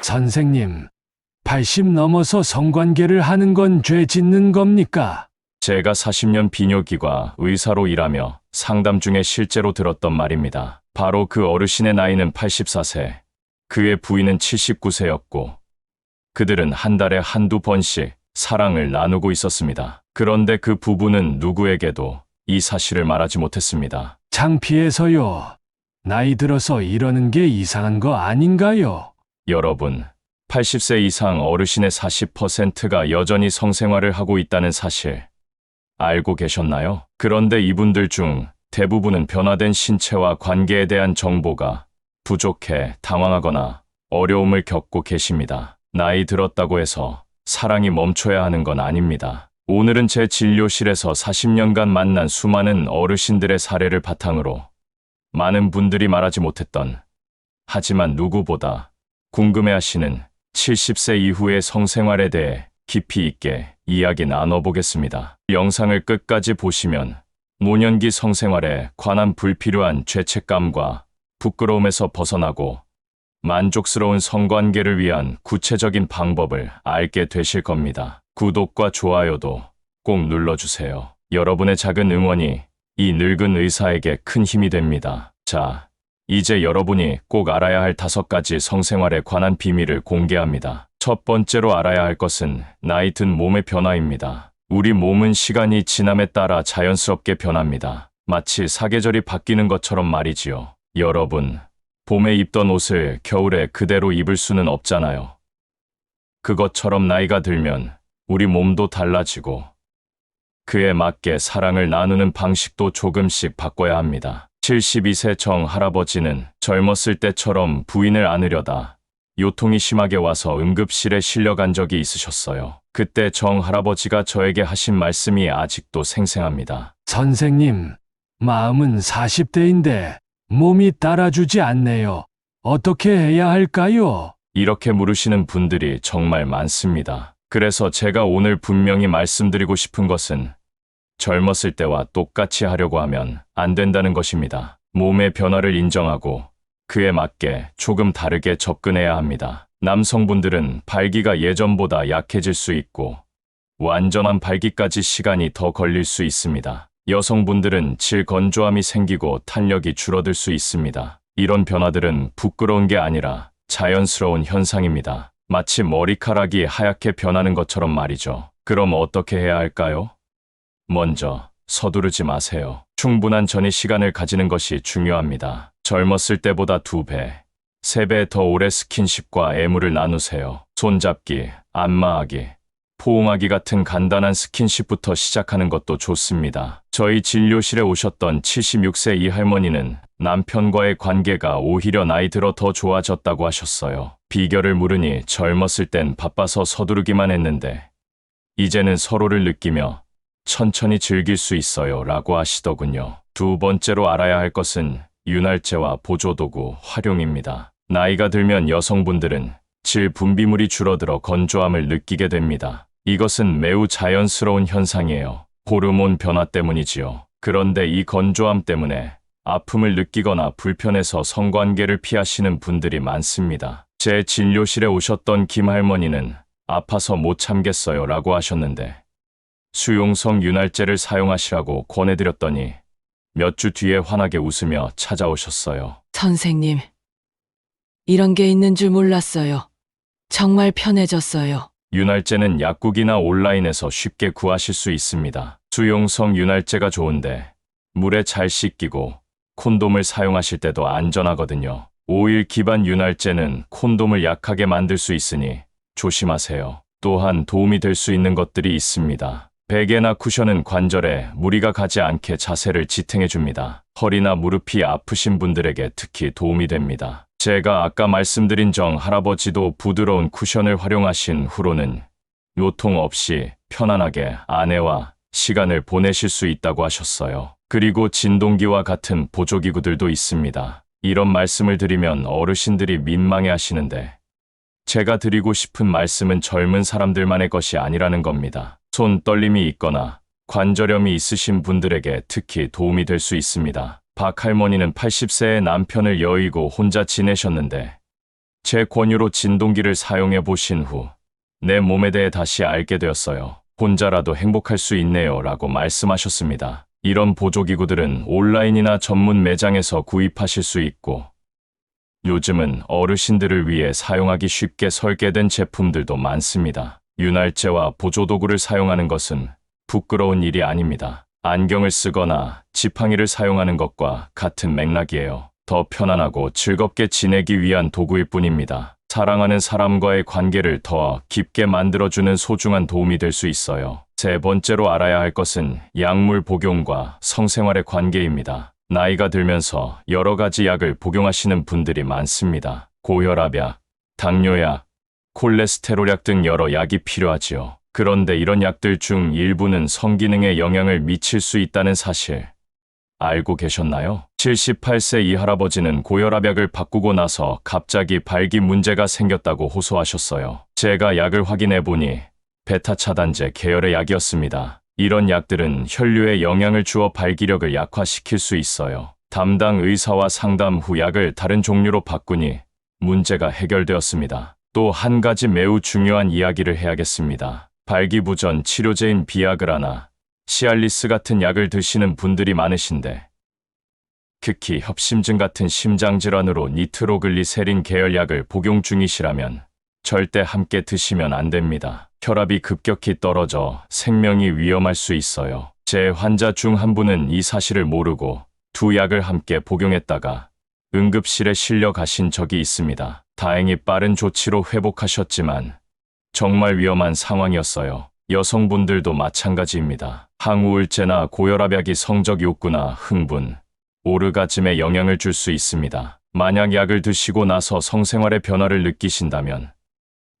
선생님, 80 넘어서 성관계를 하는 건 죄 짓는 겁니까? 제가 40년 비뇨기과 의사로 일하며 상담 중에 실제로 들었던 말입니다. 바로 그 어르신의 나이는 84세, 그의 부인은 79세였고, 그들은 한 달에 한두 번씩 사랑을 나누고 있었습니다. 그런데 그 부부는 누구에게도 이 사실을 말하지 못했습니다. 창피해서요. 나이 들어서 이러는 게 이상한 거 아닌가요? 여러분, 80세 이상 어르신의 40%가 여전히 성생활을 하고 있다는 사실 알고 계셨나요? 그런데 이분들 중 대부분은 변화된 신체와 관계에 대한 정보가 부족해 당황하거나 어려움을 겪고 계십니다. 나이 들었다고 해서 사랑이 멈춰야 하는 건 아닙니다. 오늘은 제 진료실에서 40년간 만난 수많은 어르신들의 사례를 바탕으로 많은 분들이 말하지 못했던 하지만 누구보다 궁금해하시는 70세 이후의 성생활에 대해 깊이 있게 이야기 나눠보겠습니다. 영상을 끝까지 보시면 노년기 성생활에 관한 불필요한 죄책감과 부끄러움에서 벗어나고 만족스러운 성관계를 위한 구체적인 방법을 알게 되실 겁니다. 구독과 좋아요도 꼭 눌러주세요. 여러분의 작은 응원이 이 늙은 의사에게 큰 힘이 됩니다. 자, 이제 여러분이 꼭 알아야 할 다섯 가지 성생활에 관한 비밀을 공개합니다. 첫 번째로 알아야 할 것은 나이 든 몸의 변화입니다. 우리 몸은 시간이 지남에 따라 자연스럽게 변합니다. 마치 사계절이 바뀌는 것처럼 말이지요. 여러분, 봄에 입던 옷을 겨울에 그대로 입을 수는 없잖아요. 그것처럼 나이가 들면 우리 몸도 달라지고 그에 맞게 사랑을 나누는 방식도 조금씩 바꿔야 합니다. 72세 정 할아버지는 젊었을 때처럼 부인을 안으려다 요통이 심하게 와서 응급실에 실려간 적이 있으셨어요. 그때 정 할아버지가 저에게 하신 말씀이 아직도 생생합니다. 선생님, 마음은 40대인데 몸이 따라주지 않네요. 어떻게 해야 할까요? 이렇게 물으시는 분들이 정말 많습니다. 그래서 제가 오늘 분명히 말씀드리고 싶은 것은 젊었을 때와 똑같이 하려고 하면 안 된다는 것입니다. 몸의 변화를 인정하고 그에 맞게 조금 다르게 접근해야 합니다. 남성분들은 발기가 예전보다 약해질 수 있고 완전한 발기까지 시간이 더 걸릴 수 있습니다. 여성분들은 질 건조함이 생기고 탄력이 줄어들 수 있습니다. 이런 변화들은 부끄러운 게 아니라 자연스러운 현상입니다. 마치 머리카락이 하얗게 변하는 것처럼 말이죠. 그럼 어떻게 해야 할까요? 먼저 서두르지 마세요. 충분한 전이 시간을 가지는 것이 중요합니다. 젊었을 때보다 두 배, 세 배 더 오래 스킨십과 애무를 나누세요. 손잡기, 안마하기, 포옹하기 같은 간단한 스킨십부터 시작하는 것도 좋습니다. 저희 진료실에 오셨던 76세 이 할머니는 남편과의 관계가 오히려 나이 들어 더 좋아졌다고 하셨어요. 비결을 물으니 젊었을 땐 바빠서 서두르기만 했는데 이제는 서로를 느끼며 천천히 즐길 수 있어요 라고 하시더군요. 두 번째로 알아야 할 것은 윤활제와 보조도구 활용입니다. 나이가 들면 여성분들은 질 분비물이 줄어들어 건조함을 느끼게 됩니다. 이것은 매우 자연스러운 현상이에요. 호르몬 변화 때문이지요. 그런데 이 건조함 때문에 아픔을 느끼거나 불편해서 성관계를 피하시는 분들이 많습니다. 제 진료실에 오셨던 김 할머니는 아파서 못 참겠어요 라고 하셨는데 수용성 윤활제를 사용하시라고 권해드렸더니 몇 주 뒤에 환하게 웃으며 찾아오셨어요. 선생님, 이런 게 있는 줄 몰랐어요. 정말 편해졌어요. 윤활제는 약국이나 온라인에서 쉽게 구하실 수 있습니다. 수용성 윤활제가 좋은데 물에 잘 씻기고 콘돔을 사용하실 때도 안전하거든요. 오일 기반 윤활제는 콘돔을 약하게 만들 수 있으니 조심하세요. 또한 도움이 될 수 있는 것들이 있습니다. 베개나 쿠션은 관절에 무리가 가지 않게 자세를 지탱해 줍니다. 허리나 무릎이 아프신 분들에게 특히 도움이 됩니다. 제가 아까 말씀드린 정 할아버지도 부드러운 쿠션을 활용하신 후로는 요통 없이 편안하게 아내와 시간을 보내실 수 있다고 하셨어요. 그리고 진동기와 같은 보조기구들도 있습니다. 이런 말씀을 드리면 어르신들이 민망해 하시는데 제가 드리고 싶은 말씀은 젊은 사람들만의 것이 아니라는 겁니다. 손 떨림이 있거나 관절염이 있으신 분들에게 특히 도움이 될 수 있습니다. 박 할머니는 80세의 남편을 여의고 혼자 지내셨는데 제 권유로 진동기를 사용해 보신 후 내 몸에 대해 다시 알게 되었어요. 혼자라도 행복할 수 있네요. 라고 말씀하셨습니다. 이런 보조기구들은 온라인이나 전문 매장에서 구입하실 수 있고 요즘은 어르신들을 위해 사용하기 쉽게 설계된 제품들도 많습니다. 윤활제와 보조도구를 사용하는 것은 부끄러운 일이 아닙니다. 안경을 쓰거나 지팡이를 사용하는 것과 같은 맥락이에요. 더 편안하고 즐겁게 지내기 위한 도구일 뿐입니다. 사랑하는 사람과의 관계를 더 깊게 만들어주는 소중한 도움이 될 수 있어요. 세 번째로 알아야 할 것은 약물 복용과 성생활의 관계입니다. 나이가 들면서 여러 가지 약을 복용하시는 분들이 많습니다. 고혈압약, 당뇨약, 콜레스테롤약 등 여러 약이 필요하지요. 그런데 이런 약들 중 일부는 성기능에 영향을 미칠 수 있다는 사실 알고 계셨나요? 78세 이 할아버지는 고혈압약을 바꾸고 나서 갑자기 발기 문제가 생겼다고 호소하셨어요. 제가 약을 확인해 보니 베타 차단제 계열의 약이었습니다. 이런 약들은 혈류에 영향을 주어 발기력을 약화시킬 수 있어요. 담당 의사와 상담 후 약을 다른 종류로 바꾸니 문제가 해결되었습니다. 또 한 가지 매우 중요한 이야기를 해야겠습니다. 발기부전 치료제인 비아그라나 시알리스 같은 약을 드시는 분들이 많으신데 특히 협심증 같은 심장질환으로 니트로글리세린 계열 약을 복용 중이시라면 절대 함께 드시면 안 됩니다. 혈압이 급격히 떨어져 생명이 위험할 수 있어요. 제 환자 중 한 분은 이 사실을 모르고 두 약을 함께 복용했다가 응급실에 실려 가신 적이 있습니다. 다행히 빠른 조치로 회복하셨지만 정말 위험한 상황이었어요. 여성분들도 마찬가지입니다. 항우울제나 고혈압약이 성적 욕구나 흥분, 오르가즘에 영향을 줄 수 있습니다. 만약 약을 드시고 나서 성생활의 변화를 느끼신다면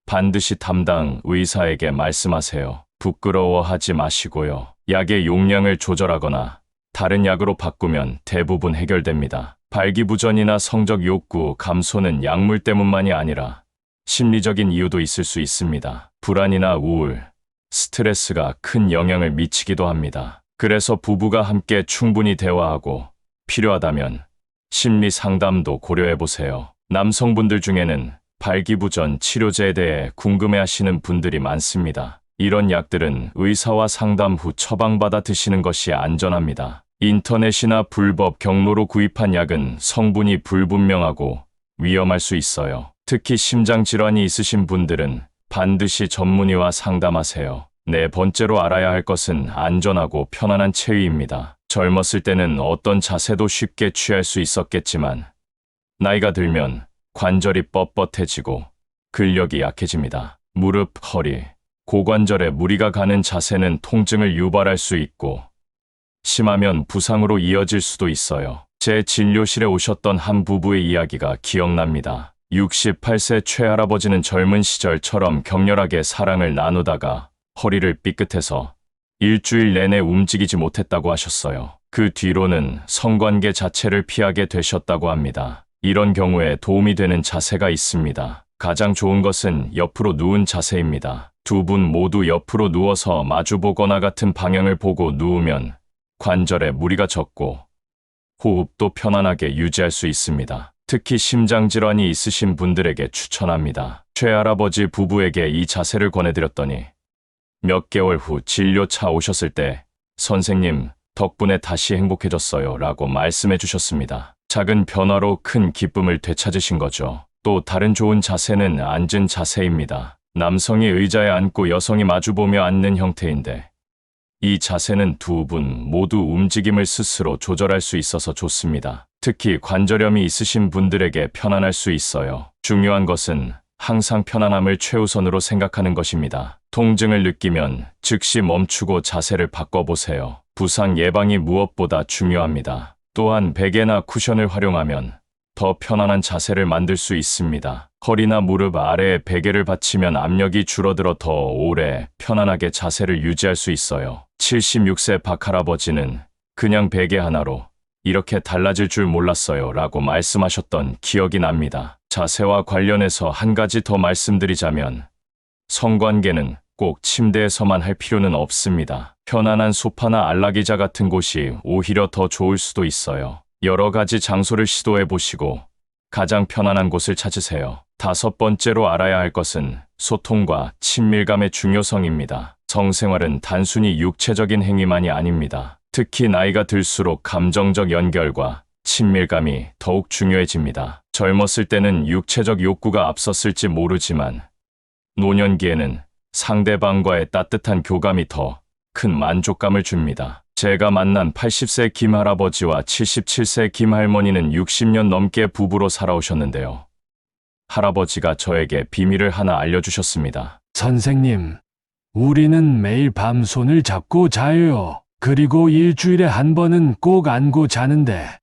반드시 담당 의사에게 말씀하세요. 부끄러워하지 마시고요. 약의 용량을 조절하거나 다른 약으로 바꾸면 대부분 해결됩니다. 발기부전이나 성적 욕구 감소는 약물 때문만이 아니라 심리적인 이유도 있을 수 있습니다. 불안이나 우울, 스트레스가 큰 영향을 미치기도 합니다. 그래서 부부가 함께 충분히 대화하고 필요하다면 심리 상담도 고려해 보세요. 남성분들 중에는 발기부전 치료제에 대해 궁금해 하시는 분들이 많습니다. 이런 약들은 의사와 상담 후 처방받아 드시는 것이 안전합니다. 인터넷이나 불법 경로로 구입한 약은 성분이 불분명하고 위험할 수 있어요. 특히 심장질환이 있으신 분들은 반드시 전문의와 상담하세요. 네 번째로 알아야 할 것은 안전하고 편안한 체위입니다. 젊었을 때는 어떤 자세도 쉽게 취할 수 있었겠지만 나이가 들면 관절이 뻣뻣해지고 근력이 약해집니다. 무릎, 허리, 고관절에 무리가 가는 자세는 통증을 유발할 수 있고 심하면 부상으로 이어질 수도 있어요. 제 진료실에 오셨던 한 부부의 이야기가 기억납니다. 68세 최할아버지는 젊은 시절처럼 격렬하게 사랑을 나누다가 허리를 삐끗해서 일주일 내내 움직이지 못했다고 하셨어요. 그 뒤로는 성관계 자체를 피하게 되셨다고 합니다. 이런 경우에 도움이 되는 자세가 있습니다. 가장 좋은 것은 옆으로 누운 자세입니다. 두 분 모두 옆으로 누워서 마주보거나 같은 방향을 보고 누우면 관절에 무리가 적고 호흡도 편안하게 유지할 수 있습니다. 특히 심장질환이 있으신 분들에게 추천합니다. 최할아버지 부부에게 이 자세를 권해드렸더니 몇 개월 후 진료차 오셨을 때 선생님 덕분에 다시 행복해졌어요 라고 말씀해 주셨습니다. 작은 변화로 큰 기쁨을 되찾으신 거죠. 또 다른 좋은 자세는 앉은 자세입니다. 남성이 의자에 앉고 여성이 마주보며 앉는 형태인데 이 자세는 두 분 모두 움직임을 스스로 조절할 수 있어서 좋습니다. 특히 관절염이 있으신 분들에게 편안할 수 있어요. 중요한 것은 항상 편안함을 최우선으로 생각하는 것입니다. 통증을 느끼면 즉시 멈추고 자세를 바꿔보세요. 부상 예방이 무엇보다 중요합니다. 또한 베개나 쿠션을 활용하면 더 편안한 자세를 만들 수 있습니다. 허리나 무릎 아래에 베개를 받치면 압력이 줄어들어 더 오래 편안하게 자세를 유지할 수 있어요. 76세 박할아버지는 그냥 베개 하나로 이렇게 달라질 줄 몰랐어요 라고 말씀하셨던 기억이 납니다. 자세와 관련해서 한 가지 더 말씀드리자면 성관계는 꼭 침대에서만 할 필요는 없습니다. 편안한 소파나 안락의자 같은 곳이 오히려 더 좋을 수도 있어요. 여러 가지 장소를 시도해 보시고 가장 편안한 곳을 찾으세요. 다섯 번째로 알아야 할 것은 소통과 친밀감의 중요성입니다. 성생활은 단순히 육체적인 행위만이 아닙니다. 특히 나이가 들수록 감정적 연결과 친밀감이 더욱 중요해집니다. 젊었을 때는 육체적 욕구가 앞섰을지 모르지만 노년기에는 상대방과의 따뜻한 교감이 더 큰 만족감을 줍니다. 제가 만난 80세 김 할아버지와 77세 김 할머니는 60년 넘게 부부로 살아오셨는데요. 할아버지가 저에게 비밀을 하나 알려주셨습니다. 선생님, 우리는 매일 밤 손을 잡고 자요. 그리고 일주일에 한 번은 꼭 안고 자는데,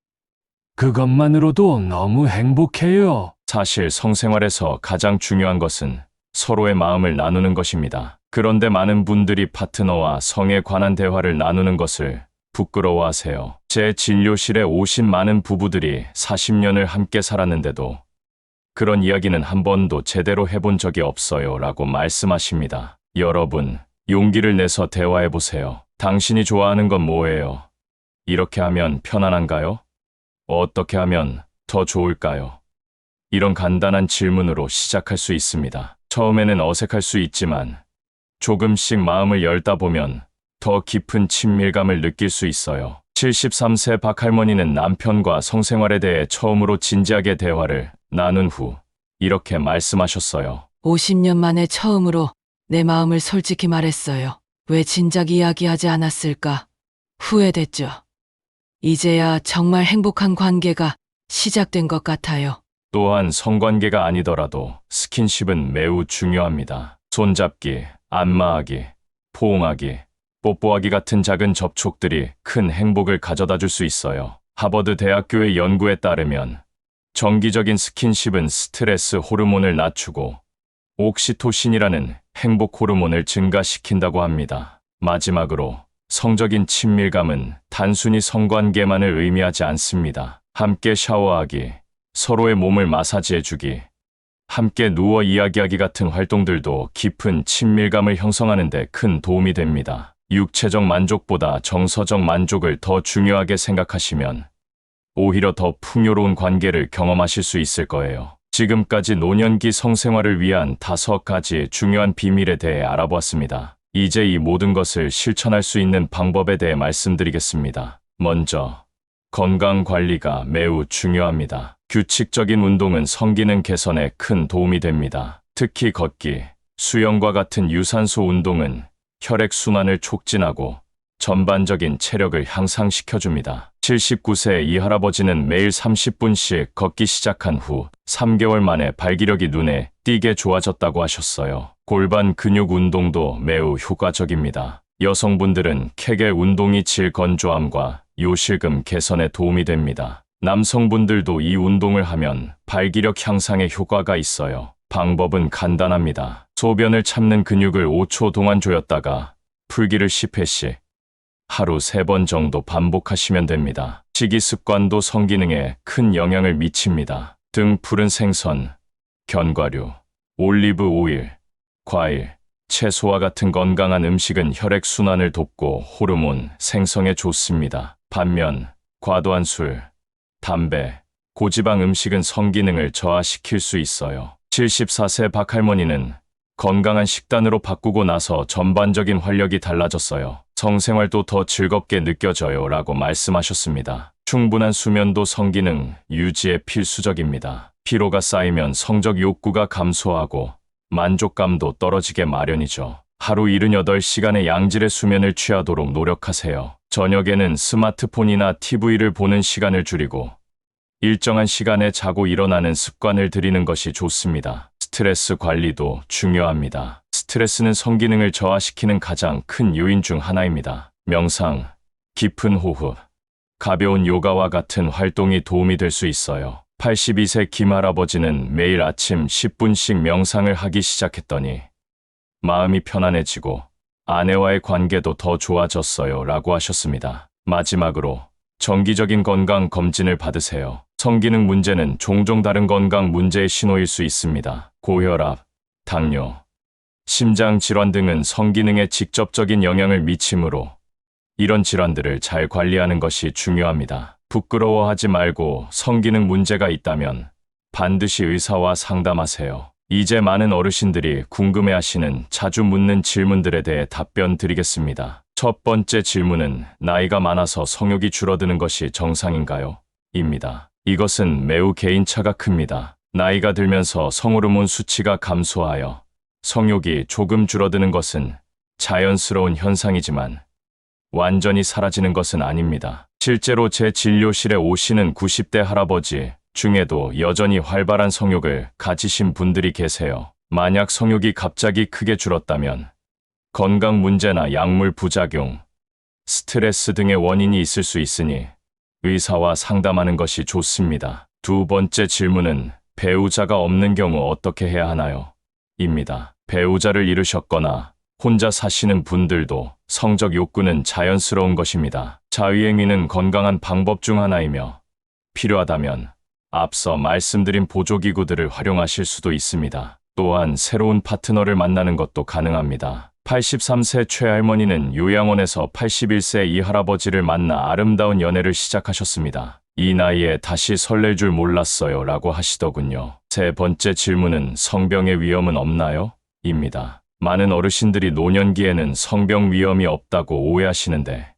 그것만으로도 너무 행복해요. 사실 성생활에서 가장 중요한 것은 서로의 마음을 나누는 것입니다. 그런데 많은 분들이 파트너와 성에 관한 대화를 나누는 것을 부끄러워하세요. 제 진료실에 오신 많은 부부들이 40년을 함께 살았는데도 그런 이야기는 한 번도 제대로 해본 적이 없어요 라고 말씀하십니다. 여러분, 용기를 내서 대화해 보세요. 당신이 좋아하는 건 뭐예요? 이렇게 하면 편안한가요? 어떻게 하면 더 좋을까요? 이런 간단한 질문으로 시작할 수 있습니다. 처음에는 어색할 수 있지만 조금씩 마음을 열다 보면 더 깊은 친밀감을 느낄 수 있어요. 73세 박할머니는 남편과 성생활에 대해 처음으로 진지하게 대화를 나눈 후 이렇게 말씀하셨어요. 50년 만에 처음으로 내 마음을 솔직히 말했어요. 왜 진작 이야기하지 않았을까? 후회됐죠. 이제야 정말 행복한 관계가 시작된 것 같아요. 또한 성관계가 아니더라도 스킨십은 매우 중요합니다. 손잡기, 안마하기, 포옹하기, 뽀뽀하기 같은 작은 접촉들이 큰 행복을 가져다 줄 수 있어요. 하버드 대학교의 연구에 따르면 정기적인 스킨십은 스트레스 호르몬을 낮추고 옥시토신이라는 행복 호르몬을 증가시킨다고 합니다. 마지막으로 성적인 친밀감은 단순히 성관계만을 의미하지 않습니다. 함께 샤워하기, 서로의 몸을 마사지해주기, 함께 누워 이야기하기 같은 활동들도 깊은 친밀감을 형성하는 데 큰 도움이 됩니다. 육체적 만족보다 정서적 만족을 더 중요하게 생각하시면 오히려 더 풍요로운 관계를 경험하실 수 있을 거예요. 지금까지 노년기 성생활을 위한 다섯 가지의 중요한 비밀에 대해 알아보았습니다. 이제 이 모든 것을 실천할 수 있는 방법에 대해 말씀드리겠습니다. 먼저, 건강 관리가 매우 중요합니다. 규칙적인 운동은 성기능 개선에 큰 도움이 됩니다. 특히 걷기, 수영과 같은 유산소 운동은 혈액순환을 촉진하고 전반적인 체력을 향상시켜줍니다. 79세 이 할아버지는 매일 30분씩 걷기 시작한 후 3개월 만에 발기력이 눈에 띄게 좋아졌다고 하셨어요. 골반 근육 운동도 매우 효과적입니다. 여성분들은 케겔 운동이 질 건조함과 요실금 개선에 도움이 됩니다. 남성분들도 이 운동을 하면 발기력 향상에 효과가 있어요. 방법은 간단합니다. 소변을 참는 근육을 5초 동안 조였다가 풀기를 10회씩 하루 3번 정도 반복하시면 됩니다. 식이 습관도 성기능에 큰 영향을 미칩니다. 등 푸른 생선, 견과류, 올리브 오일, 과일, 채소와 같은 건강한 음식은 혈액순환을 돕고 호르몬 생성에 좋습니다. 반면 과도한 술, 담배, 고지방 음식은 성기능을 저하시킬 수 있어요. 74세 박할머니는 건강한 식단으로 바꾸고 나서 전반적인 활력이 달라졌어요. 성생활도 더 즐겁게 느껴져요. 라고 말씀하셨습니다. 충분한 수면도 성기능 유지에 필수적입니다. 피로가 쌓이면 성적 욕구가 감소하고 만족감도 떨어지게 마련이죠. 하루 78시간의 양질의 수면을 취하도록 노력하세요. 저녁에는 스마트폰이나 TV를 보는 시간을 줄이고 일정한 시간에 자고 일어나는 습관을 들이는 것이 좋습니다. 스트레스 관리도 중요합니다. 스트레스는 성기능을 저하시키는 가장 큰 요인 중 하나입니다. 명상, 깊은 호흡, 가벼운 요가와 같은 활동이 도움이 될 수 있어요. 82세 김할아버지는 매일 아침 10분씩 명상을 하기 시작했더니 마음이 편안해지고 아내와의 관계도 더 좋아졌어요. 라고 하셨습니다. 마지막으로 정기적인 건강 검진을 받으세요. 성기능 문제는 종종 다른 건강 문제의 신호일 수 있습니다. 고혈압, 당뇨, 심장 질환 등은 성기능에 직접적인 영향을 미치므로 이런 질환들을 잘 관리하는 것이 중요합니다. 부끄러워하지 말고 성기능 문제가 있다면 반드시 의사와 상담하세요. 이제 많은 어르신들이 궁금해 하시는 자주 묻는 질문들에 대해 답변 드리겠습니다. 첫 번째 질문은 나이가 많아서 성욕이 줄어드는 것이 정상인가요? 입니다. 이것은 매우 개인차가 큽니다. 나이가 들면서 성호르몬 수치가 감소하여 성욕이 조금 줄어드는 것은 자연스러운 현상이지만 완전히 사라지는 것은 아닙니다. 실제로 제 진료실에 오시는 90대 할아버지 중에도 여전히 활발한 성욕을 가지신 분들이 계세요. 만약 성욕이 갑자기 크게 줄었다면 건강 문제나 약물 부작용, 스트레스 등의 원인이 있을 수 있으니 의사와 상담하는 것이 좋습니다. 두 번째 질문은 배우자가 없는 경우 어떻게 해야 하나요? 입니다. 배우자를 잃으셨거나 혼자 사시는 분들도 성적 욕구는 자연스러운 것입니다. 자위행위는 건강한 방법 중 하나이며 필요하다면 앞서 말씀드린 보조기구들을 활용하실 수도 있습니다. 또한 새로운 파트너를 만나는 것도 가능합니다. 83세 최할머니는 요양원에서 81세 이 할아버지를 만나 아름다운 연애를 시작하셨습니다. 이 나이에 다시 설렐 줄 몰랐어요 라고 하시더군요. 세 번째 질문은 성병의 위험은 없나요? 입니다. 많은 어르신들이 노년기에는 성병 위험이 없다고 오해하시는데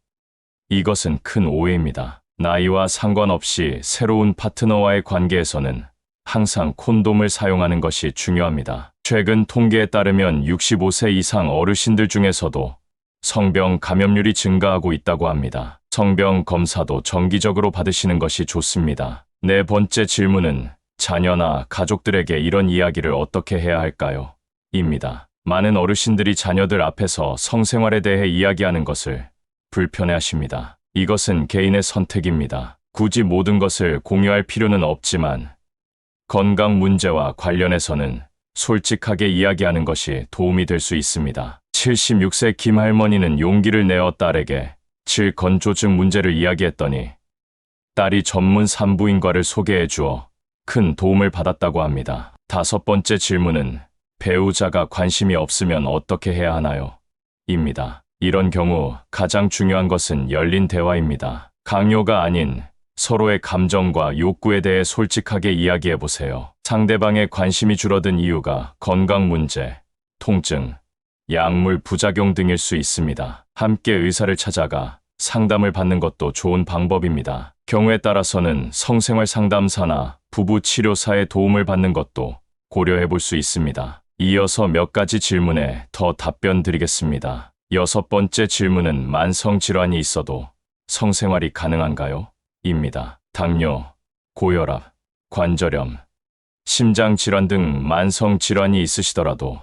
이것은 큰 오해입니다. 나이와 상관없이 새로운 파트너와의 관계에서는 항상 콘돔을 사용하는 것이 중요합니다. 최근 통계에 따르면 65세 이상 어르신들 중에서도 성병 감염률이 증가하고 있다고 합니다. 성병 검사도 정기적으로 받으시는 것이 좋습니다. 네 번째 질문은 자녀나 가족들에게 이런 이야기를 어떻게 해야 할까요? 입니다. 많은 어르신들이 자녀들 앞에서 성생활에 대해 이야기하는 것을 불편해 하십니다. 이것은 개인의 선택입니다. 굳이 모든 것을 공유할 필요는 없지만 건강 문제와 관련해서는 솔직하게 이야기하는 것이 도움이 될 수 있습니다. 76세 김 할머니는 용기를 내어 딸에게 질건조증 문제를 이야기했더니 딸이 전문 산부인과를 소개해 주어 큰 도움을 받았다고 합니다. 다섯 번째 질문은 배우자가 관심이 없으면 어떻게 해야 하나요? 입니다. 이런 경우 가장 중요한 것은 열린 대화입니다. 강요가 아닌 서로의 감정과 욕구에 대해 솔직하게 이야기해 보세요. 상대방의 관심이 줄어든 이유가 건강 문제, 통증, 약물 부작용 등일 수 있습니다. 함께 의사를 찾아가 상담을 받는 것도 좋은 방법입니다. 경우에 따라서는 성생활 상담사나 부부 치료사의 도움을 받는 것도 고려해 볼 수 있습니다. 이어서 몇 가지 질문에 더 답변 드리겠습니다. 여섯 번째 질문은 만성 질환이 있어도 성생활이 가능한가요? 입니다. 당뇨, 고혈압, 관절염, 심장 질환 등 만성 질환이 있으시더라도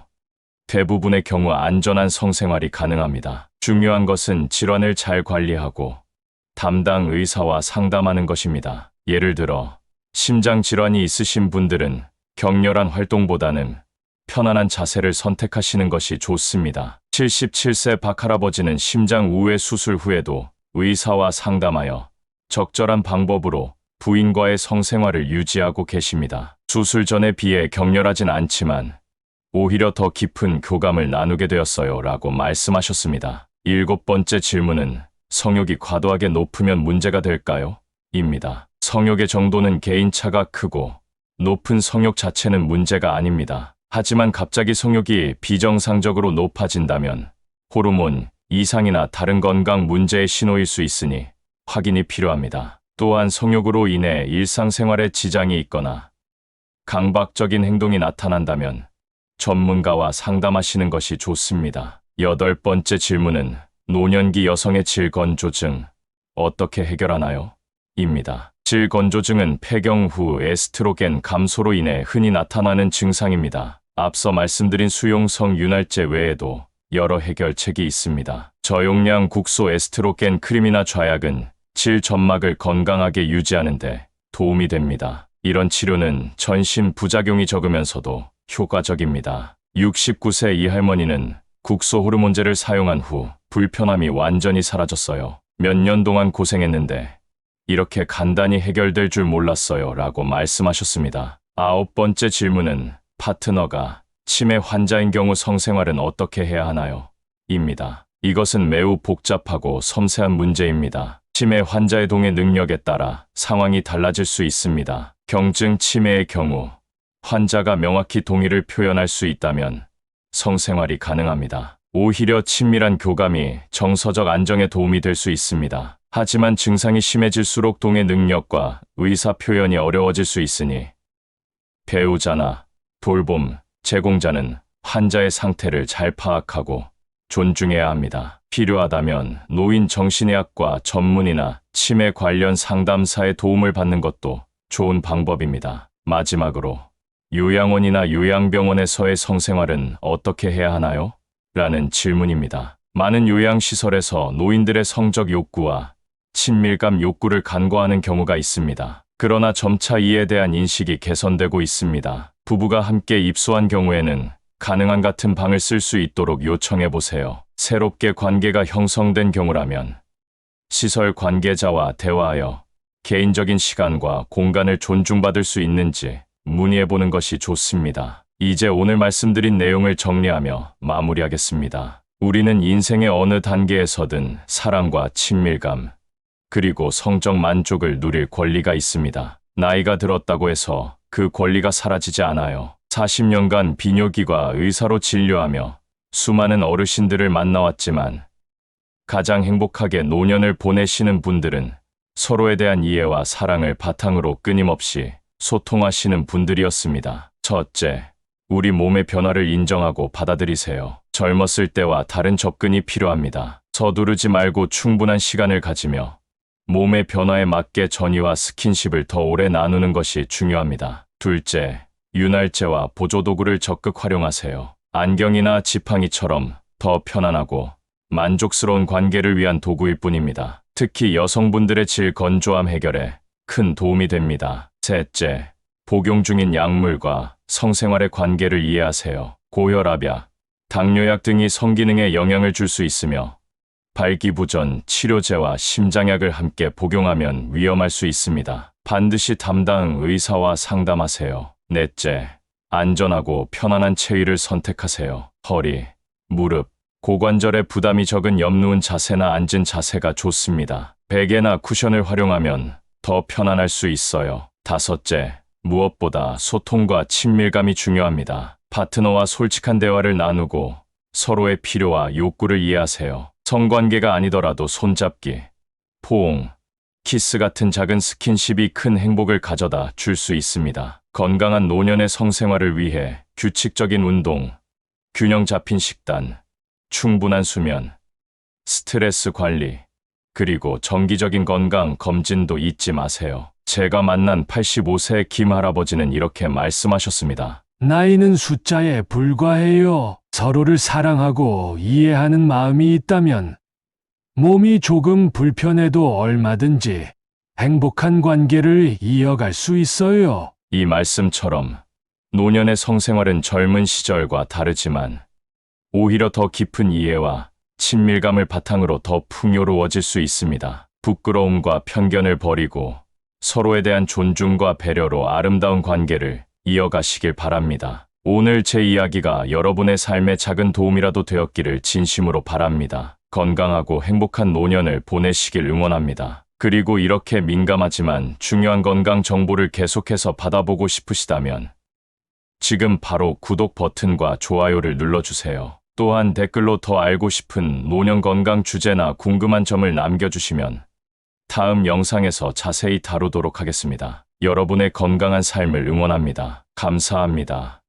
대부분의 경우 안전한 성생활이 가능합니다. 중요한 것은 질환을 잘 관리하고 담당 의사와 상담하는 것입니다. 예를 들어 심장 질환이 있으신 분들은 격렬한 활동보다는 편안한 자세를 선택하시는 것이 좋습니다. 77세 박할아버지는 심장 우회 수술 후에도 의사와 상담하여 적절한 방법으로 부인과의 성생활을 유지하고 계십니다. 수술 전에 비해 격렬하진 않지만 오히려 더 깊은 교감을 나누게 되었어요 라고 말씀하셨습니다. 일곱 번째 질문은 성욕이 과도하게 높으면 문제가 될까요? 입니다. 성욕의 정도는 개인차가 크고 높은 성욕 자체는 문제가 아닙니다. 하지만 갑자기 성욕이 비정상적으로 높아진다면 호르몬 이상이나 다른 건강 문제의 신호일 수 있으니 확인이 필요합니다. 또한 성욕으로 인해 일상생활에 지장이 있거나 강박적인 행동이 나타난다면 전문가와 상담하시는 것이 좋습니다. 여덟 번째 질문은 노년기 여성의 질건조증 어떻게 해결하나요? 입니다. 질건조증은 폐경 후 에스트로겐 감소로 인해 흔히 나타나는 증상입니다. 앞서 말씀드린 수용성 윤활제 외에도 여러 해결책이 있습니다. 저용량 국소 에스트로겐 크림이나 좌약은 질 점막을 건강하게 유지하는데 도움이 됩니다. 이런 치료는 전신 부작용이 적으면서도 효과적입니다. 69세 이 할머니는 국소 호르몬제를 사용한 후 불편함이 완전히 사라졌어요. 몇 년 동안 고생했는데 이렇게 간단히 해결될 줄 몰랐어요. 라고 말씀하셨습니다. 아홉 번째 질문은 파트너가 치매 환자인 경우 성생활은 어떻게 해야 하나요? 입니다. 이것은 매우 복잡하고 섬세한 문제입니다. 치매 환자의 동의 능력에 따라 상황이 달라질 수 있습니다. 경증 치매의 경우 환자가 명확히 동의를 표현할 수 있다면 성생활이 가능합니다. 오히려 친밀한 교감이 정서적 안정에 도움이 될 수 있습니다. 하지만 증상이 심해질수록 동의 능력과 의사 표현이 어려워질 수 있으니 배우자나 돌봄 제공자는 환자의 상태를 잘 파악하고 존중해야 합니다. 필요하다면 노인 정신의학과 전문의나 치매 관련 상담사의 도움을 받는 것도 좋은 방법입니다. 마지막으로 요양원이나 요양병원에서의 성생활은 어떻게 해야 하나요? 라는 질문입니다. 많은 요양시설에서 노인들의 성적 욕구와 친밀감 욕구를 간과하는 경우가 있습니다. 그러나 점차 이에 대한 인식이 개선되고 있습니다. 부부가 함께 입소한 경우에는 가능한 같은 방을 쓸 수 있도록 요청해 보세요. 새롭게 관계가 형성된 경우라면 시설 관계자와 대화하여 개인적인 시간과 공간을 존중받을 수 있는지 문의해 보는 것이 좋습니다. 이제 오늘 말씀드린 내용을 정리하며 마무리하겠습니다. 우리는 인생의 어느 단계에서든 사랑과 친밀감, 그리고 성적 만족을 누릴 권리가 있습니다. 나이가 들었다고 해서 그 권리가 사라지지 않아요. 40년간 비뇨기과 의사로 진료하며 수많은 어르신들을 만나왔지만 가장 행복하게 노년을 보내시는 분들은 서로에 대한 이해와 사랑을 바탕으로 끊임없이 소통하시는 분들이었습니다. 첫째, 우리 몸의 변화를 인정하고 받아들이세요. 젊었을 때와 다른 접근이 필요합니다. 서두르지 말고 충분한 시간을 가지며 몸의 변화에 맞게 전이와 스킨십을 더 오래 나누는 것이 중요합니다. 둘째, 윤활제와 보조도구를 적극 활용하세요. 안경이나 지팡이처럼 더 편안하고 만족스러운 관계를 위한 도구일 뿐입니다. 특히 여성분들의 질 건조함 해결에 큰 도움이 됩니다. 셋째, 복용 중인 약물과 성생활의 관계를 이해하세요. 고혈압약, 당뇨약 등이 성기능에 영향을 줄 수 있으며 발기부전 치료제와 심장약을 함께 복용하면 위험할 수 있습니다. 반드시 담당 의사와 상담하세요. 넷째, 안전하고 편안한 체위를 선택하세요. 허리, 무릎, 고관절에 부담이 적은 옆누운 자세나 앉은 자세가 좋습니다. 베개나 쿠션을 활용하면 더 편안할 수 있어요. 다섯째, 무엇보다 소통과 친밀감이 중요합니다. 파트너와 솔직한 대화를 나누고 서로의 필요와 욕구를 이해하세요. 성관계가 아니더라도 손잡기, 포옹, 키스 같은 작은 스킨십이 큰 행복을 가져다 줄 수 있습니다. 건강한 노년의 성생활을 위해 규칙적인 운동, 균형 잡힌 식단, 충분한 수면, 스트레스 관리, 그리고 정기적인 건강 검진도 잊지 마세요. 제가 만난 85세 김 할아버지는 이렇게 말씀하셨습니다. 나이는 숫자에 불과해요. 서로를 사랑하고 이해하는 마음이 있다면 몸이 조금 불편해도 얼마든지 행복한 관계를 이어갈 수 있어요. 이 말씀처럼 노년의 성생활은 젊은 시절과 다르지만 오히려 더 깊은 이해와 친밀감을 바탕으로 더 풍요로워질 수 있습니다. 부끄러움과 편견을 버리고 서로에 대한 존중과 배려로 아름다운 관계를 이어가시길 바랍니다. 오늘 제 이야기가 여러분의 삶에 작은 도움이라도 되었기를 진심으로 바랍니다. 건강하고 행복한 노년을 보내시길 응원합니다. 그리고 이렇게 민감하지만 중요한 건강 정보를 계속해서 받아보고 싶으시다면 지금 바로 구독 버튼과 좋아요를 눌러주세요. 또한 댓글로 더 알고 싶은 노년 건강 주제나 궁금한 점을 남겨주시면 다음 영상에서 자세히 다루도록 하겠습니다. 여러분의 건강한 삶을 응원합니다. 감사합니다.